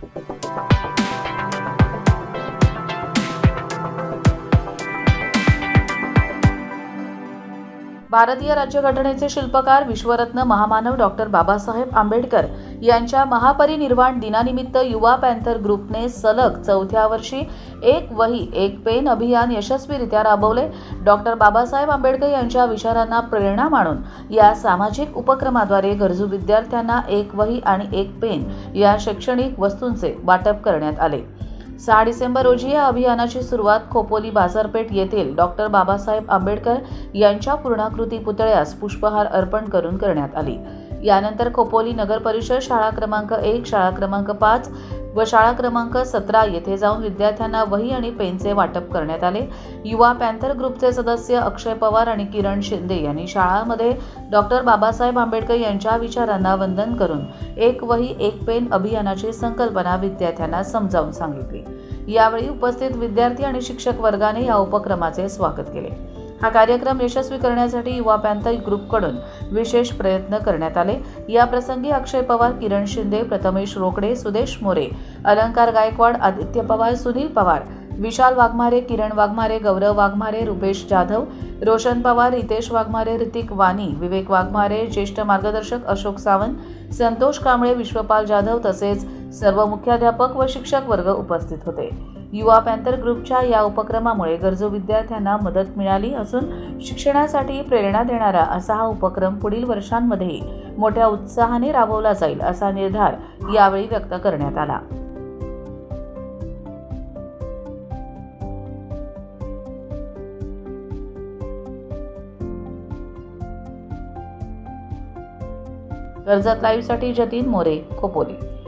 Thank you. भारतीय राज्यघटनेचे शिल्पकार विश्वरत्न महामानव डॉक्टर बाबासाहेब आंबेडकर यांच्या महापरिनिर्वाण दिनानिमित्त युवा पॅन्थर ग्रुपने सलग चौथ्या वर्षी एक वही एक पेन अभियान यशस्वीरित्या राबवले. डॉक्टर बाबासाहेब आंबेडकर यांच्या विचारांना प्रेरणा मानून या सामाजिक उपक्रमाद्वारे गरजू विद्यार्थ्यांना एक वही आणि एक पेन या शैक्षणिक वस्तूंचे वाटप करण्यात आले. सहा डिसेंबर रोजी या अभियानाची सुरुवात खोपोली बाजारपेठ येथील डॉक्टर बाबासाहेब आंबेडकर यांच्या पूर्णाकृती पुतळ्यास पुष्पहार अर्पण करून करण्यात आली. यानंतर खोपोली नगर परिषद शाळा क्रमांक एक शाळा क्रमांक पाच व शाळा क्रमांक सतरा येथे जाऊन विद्यार्थ्यांना वही आणि पेनचे वाटप करण्यात आले. युवा पॅन्थर ग्रुपचे सदस्य अक्षय पवार आणि किरण शिंदे यांनी शाळांमध्ये डॉक्टर बाबासाहेब आंबेडकर यांच्या विचारांना वंदन करून एक वही एक पेन अभियानाची संकल्पना विद्यार्थ्यांना समजावून सांगितली. यावेळी उपस्थित विद्यार्थी आणि शिक्षक वर्गाने या उपक्रमाचे स्वागत केले. हा कार्यक्रम यशस्वी करण्यासाठी युवा पॅन्थर ग्रुपकडून विशेष प्रयत्न करण्यात आले. या प्रसंगी अक्षय पवार किरण शिंदे प्रथमेश रोकडे सुदेश मोरे अलंकार गायकवाड आदित्य पवार सुनील पवार विशाल वाघमारे किरण वाघमारे गौरव वाघमारे रुपेश जाधव रोशन पवार रितेश वाघमारे ऋतिक वानी विवेक वाघमारे ज्येष्ठ मार्गदर्शक अशोक सावंत संतोष कांबळे विश्वपाल जाधव तसेच सर्व मुख्याध्यापक व शिक्षक वर्ग उपस्थित होते. युवा पॅन्थर ग्रुपच्या या उपक्रमामुळे गरजू विद्यार्थ्यांना मदत मिळाली असून शिक्षणासाठी प्रेरणा देणारा असा हा उपक्रम पुढील वर्षांमध्येही मोठ्या उत्साहाने राबवला जाईल असा निर्धार यावेळी व्यक्त करण्यात आला. कर्जत लाईव्हसाठी जतीन मोरे खोपोली.